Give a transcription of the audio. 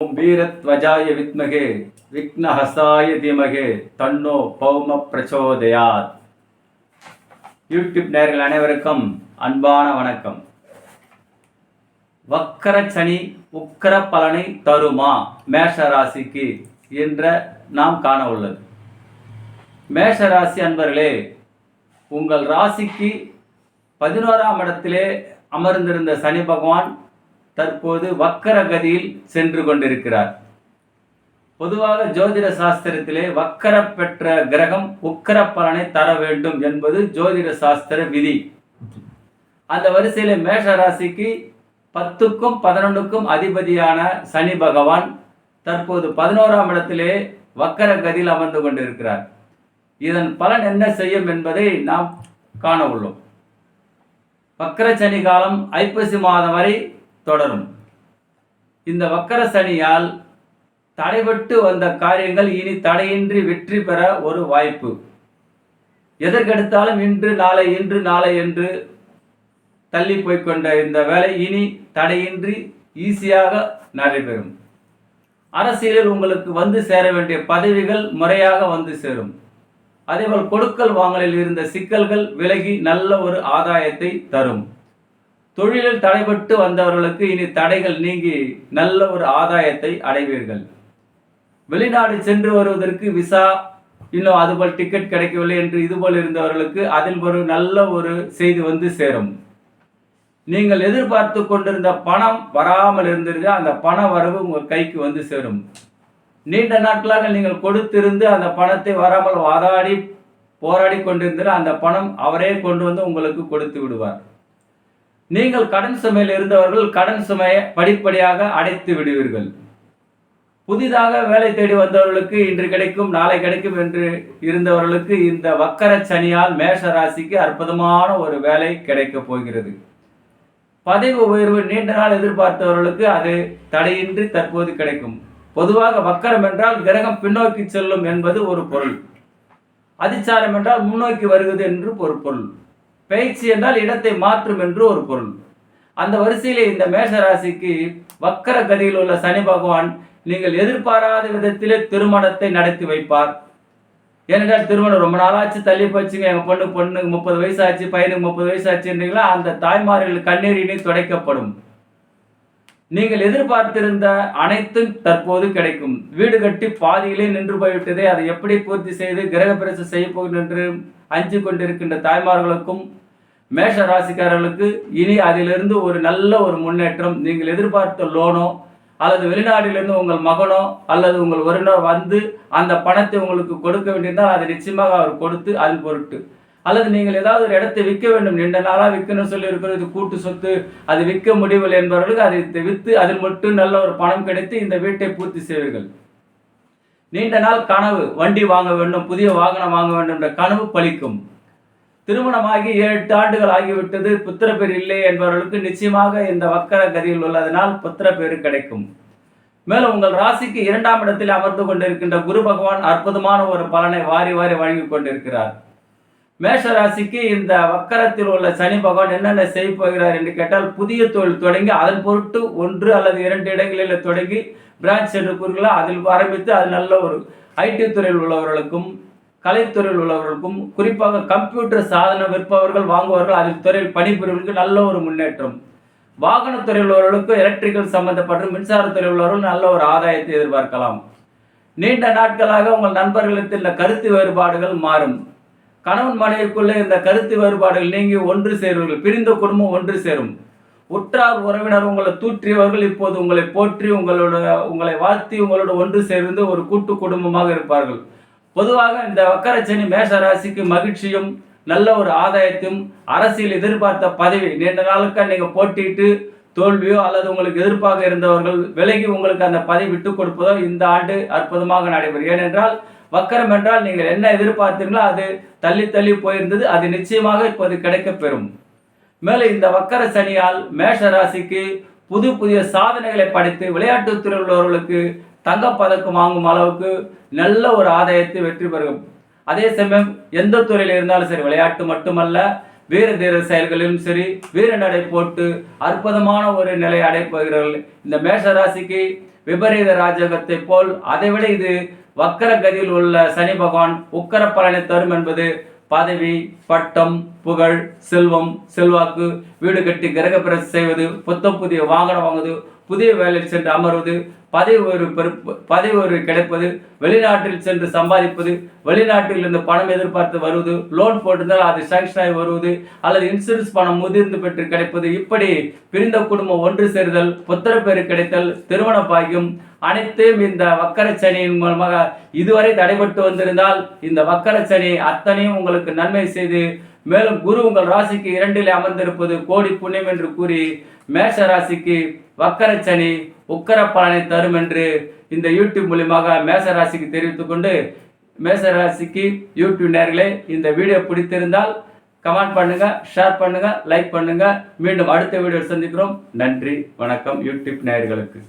ஓம் வீரத்வஜாய வித்மகே விக்னஹசாய தீமகே தன்னோ பௌம பிரச்சோதயாத் யூடியூப் நேர்கள் அனைவருக்கும் அன்பான வணக்கம். வக்கர சனி உக்கர பலனை தருமா மேஷ ராசிக்கு என்ற நாம் காண உள்ளது. மேஷ ராசி அன்பர்களே உங்கள் ராசிக்கு பதினோராம் இடத்திலே அமர்ந்திருந்த சனி பகவான் தற்போது வக்கரகதியில் சென்று கொண்டிருக்கிறார். பொதுவாக ஜோதிட சாஸ்திரத்திலே வக்கர பெற்ற கிரகம் உக்கர பலனை தர வேண்டும் என்பது ஜோதிட சாஸ்திர விதி. அந்த வரிசையில மேஷ ராசிக்கு பத்துக்கும் பதினொன்றுக்கும் அதிபதியான சனி பகவான் தற்போது பதினோராம் இடத்திலே வக்கர கதியில் அமர்ந்து கொண்டிருக்கிறார். இதன் பலன் என்ன செய்யும் என்பதை நாம் காண உள்ளோம். வக்கர சனி காலம் ஐப்பசி மாதம் வரை தொடரும். இந்த வக்கர சனியால் தடைபட்டு வந்த காரியங்கள் இனி தடையின்றி வெற்றி பெற ஒரு வாய்ப்பு. எதற்கெடுத்தாலும் இன்று நாளை இன்று நாளை என்று தள்ளி போய்க்கொண்ட இந்த வேலை இனி தடையின்றி ஈஸியாக நடைபெறும். அரசியலில் உங்களுக்கு வந்து சேர வேண்டிய பதவிகள் முறையாக வந்து சேரும். அதேபோல் கொடுக்கல் வாங்கலில் இருந்த சிக்கல்கள் விலகி நல்ல ஒரு ஆதாயத்தை தரும். தொழிலில் தடைபட்டு வந்தவர்களுக்கு இனி தடைகள் நீங்கி நல்ல ஒரு ஆதாயத்தை அடைவீர்கள். வெளிநாடு சென்று வருவதற்கு விசா இன்னும் அதுபோல் டிக்கெட் கிடைக்கவில்லை என்று இதுபோல் இருந்தவர்களுக்கு அதில் ஒரு நல்ல ஒரு செய்தி வந்து சேரும். நீங்கள் எதிர்பார்த்து கொண்டிருந்த பணம் வராமல் இருந்திருந்தால் அந்த பண வரவு உங்கள் கைக்கு வந்து சேரும். நீண்ட நாட்களாக நீங்கள் கொடுத்திருந்து அந்த பணத்தை வராமல் வாதாடி போராடி கொண்டிருந்தால் அந்த பணம் அவரே கொண்டு வந்து உங்களுக்கு கொடுத்து விடுவார். நீங்கள் கடன் சுமையில் இருந்தவர்கள் கடன் சுமையை படிப்படியாக அடைத்து விடுவீர்கள். புதிதாக வேலை தேடி வந்தவர்களுக்கு இன்று கிடைக்கும் நாளை கிடைக்கும் என்று இருந்தவர்களுக்கு இந்த வக்கர சனியால் மேஷ ராசிக்கு அற்புதமான ஒரு வேலை கிடைக்கப் போகிறது. பதவி உயர்வு நீண்ட நாள் எதிர்பார்த்தவர்களுக்கு அது தடையின்றி தற்போது கிடைக்கும். பொதுவாக வக்கரம் என்றால் கிரகம் பின்னோக்கி செல்லும் என்பது ஒரு பொருள். அதிச்சாரம் என்றால் முன்னோக்கி வருகிறது என்று ஒரு பொருள். பேச்சு என்றால் இடத்தை மாற்றும் என்று ஒரு பொருள். அந்த வரிசையிலே இந்த மேஷ ராசிக்கு வக்கர கதியில் உள்ள சனி பகவான் நீங்கள் எதிர்பாராத விதத்திலே திருமணத்தை நடத்தி வைப்பார். ஏனென்றால் திருமணம் ரொம்ப நாளாச்சு தள்ளி போச்சுங்க. எங்கள் பொண்ணு பொண்ணுக்கு முப்பது வயசாச்சு பையனுக்கு முப்பது வயசாச்சுன்றீங்களா? அந்த தாய்மார்கள் கண்ணீர் துடைக்கப்படும். நீங்கள் எதிர்பார்த்திருந்த அனைத்தும் தற்போது கிடைக்கும். வீடு கட்டி பாதியிலே நின்று போய்விட்டதே அதை எப்படி பூர்த்தி செய்து கிரக பிரசு செய்ய போகும் என்று அஞ்சு கொண்டிருக்கின்ற தாய்மார்களுக்கும் மேஷ ராசிக்காரர்களுக்கு இனி அதிலிருந்து ஒரு நல்ல ஒரு முன்னேற்றம் நீங்கள் எதிர்பார்த்த லோனோ அல்லது வெளிநாட்டிலிருந்து உங்கள் மகனோ அல்லது உங்கள் உறவினர் வந்து அந்த பணத்தை உங்களுக்கு கொடுக்க வேண்டியிருந்தால் அதை நிச்சயமாக அவர் கொடுத்து அதில் பொருட்டு அல்லது நீங்கள் ஏதாவது ஒரு இடத்தை விற்க வேண்டும். நீண்ட நாளாக விற்கணும்னு சொல்லி இருக்கிறது கூட்டு சொத்து அது விற்க முடியவில்லை என்பவர்களுக்கு அதை விற்று அதில் மட்டும் நல்ல ஒரு பணம் கிடைத்து இந்த வீட்டை பூர்த்தி செய்வீர்கள். நீண்ட நாள் கனவு வண்டி வாங்க வேண்டும் புதிய வாகனம் வாங்க வேண்டும் என்ற கனவு பலிக்கும். திருமணமாகி ஏழு எட்டு ஆண்டுகள் ஆகிவிட்டது புத்திர பேர் இல்லை என்பவர்களுக்கு நிச்சயமாக இந்த வக்கர கதியில் உள்ளதனால் புத்திர பேர் கிடைக்கும். மேலும் உங்கள் ராசிக்கு இரண்டாம் இடத்தில் அமர்ந்து கொண்டிருக்கின்ற குரு பகவான் அற்புதமான ஒரு பலனை வாரி வாரி வழங்கி கொண்டிருக்கிறார். மேஷராசிக்கு இந்த வக்கரத்தில் உள்ள சனி பகவான் என்னென்ன செய்ய போகிறார் என்று கேட்டால் புதிய தொழில் தொடங்கி அதன் பொருட்டு ஒன்று அல்லது இரண்டு இடங்களில் தொடங்கி பிரான்ச் என்று கூறுகளோ அதில் ஆரம்பித்து அது நல்ல ஒரு ஐடி துறையில் உள்ளவர்களுக்கும் கலைத்துறையில் உள்ளவர்களுக்கும் குறிப்பாக கம்ப்யூட்டர் சாதனம் விற்பவர்கள் வாங்குவார்கள் அதில் துறையில் பணிபுரிவர்களுக்கு நல்ல ஒரு முன்னேற்றம். வாகனத்துறையில் உள்ளவர்களுக்கும் எலக்ட்ரிக்கல் சம்பந்தப்பட்ட மின்சாரத்துறையில் உள்ளவர்கள் நல்ல ஒரு ஆதாயத்தை எதிர்பார்க்கலாம். நீண்ட நாட்களாக உங்கள் நண்பர்களுக்கு இந்த கருத்து வேறுபாடுகள் மாறும். கணவன் மனைவிக்குள்ளே இந்த கருத்து வேறுபாடுகள் நீங்கி ஒன்று சேருவீர்கள். பிரிந்த குடும்பம் ஒன்று சேரும். உற்றார் உறவினர் உங்களை தூற்றியவர்கள் இப்போது உங்களை போற்றி உங்களோட உங்களை வாழ்த்தி உங்களோட ஒன்று சேர்ந்து ஒரு கூட்டு குடும்பமாக இருப்பார்கள். பொதுவாக இந்த வக்கரச்சனி மேஷ ராசிக்கு மகிழ்ச்சியும் நல்ல ஒரு ஆதாயத்தையும் அரசியல் எதிர்பார்த்த பதவி நீண்ட நாளுக்கு நீங்கள் போட்டிட்டு தோல்வியோ அல்லது உங்களுக்கு எதிர்ப்பாக இருந்தவர்கள் விலகி உங்களுக்கு அந்த பதவி விட்டு கொடுப்பதோ இந்த ஆண்டு அற்புதமாக நடைபெறும். ஏனென்றால் வக்கரம் என்றால் நீங்கள் என்ன எதிர்பார்த்தீங்களோ அது தள்ளி தள்ளி போயிருந்தது அது நிச்சயமாக இப்போது கிடைக்கப்பெறும். மேலும் இந்த வக்கர சனியால் மேஷ ராசிக்கு புது புதிய சாதனைகளை படைத்து விளையாட்டுத்துறையில் உள்ளவர்களுக்கு தங்கப்பதக்கம் வாங்கும் அளவுக்கு நல்ல ஒரு ஆதாயத்தை வெற்றி பெறும். அதே சமயம் எந்த துறையில் இருந்தாலும் சரி விளையாட்டு மட்டுமல்ல வீர தீர செயல்களிலும் சரி வீர நடை போட்டு அற்புதமான ஒரு நிலை அடைப்போகிறார்கள் இந்த மேஷ ராசிக்கு விபரீத ராஜகத்தை போல் அதைவிட இது வக்கர கதியில் உள்ள சனி பகவான் உக்கர பலனை தரும் என்பது பதவி பட்டம் புகழ் செல்வம் செல்வாக்கு வீடு கட்டி கிரகப்பிரசம் செய்வது புத்தம் புதிய வாகனம் வாங்குவது புதிய வேலையில் சென்று அமர்வது பதவி ஒரு பெருப்பு பதவி ஒரு கிடைப்பது வெளிநாட்டில் சென்று சம்பாதிப்பது வெளிநாட்டில் இருந்து பணம் எதிர்பார்த்து வருவது லோன் போட்டிருந்தால் அது சாங்ஷன் ஆகி வருவது அல்லது இன்சூரன்ஸ் பணம் முதிர்ந்து பெற்று கிடைப்பது இப்படி பிரிந்த குடும்பம் ஒன்று சேருதல் புத்திரப்பேறு கிடைத்தல் திருமண பாகியம் அனைத்தையும் இந்த வக்கர சனியின் மூலமாக இதுவரை தடைபட்டு வந்திருந்தால் இந்த வக்கர சனி அத்தனையும் உங்களுக்கு நன்மை செய்து மேலும் குரு உங்கள் ராசிக்கு இரண்டிலே அமர்ந்திருப்பது கோடி புண்ணியம் என்று கூறி மேஷ ராசிக்கு வக்கர சனி உக்கர பலனை தரும் என்று இந்த யூடியூப் மூலியமாக மேச ராசிக்கு தெரிவித்துக் கொண்டு ராசிக்கு யூடியூப் நேர்களே இந்த வீடியோ பிடித்திருந்தால் கமெண்ட் பண்ணுங்க ஷேர் பண்ணுங்க லைக் பண்ணுங்க. மீண்டும் அடுத்த வீடியோ சந்திக்கிறோம். நன்றி வணக்கம் யூடியூப் நேயர்களுக்கு.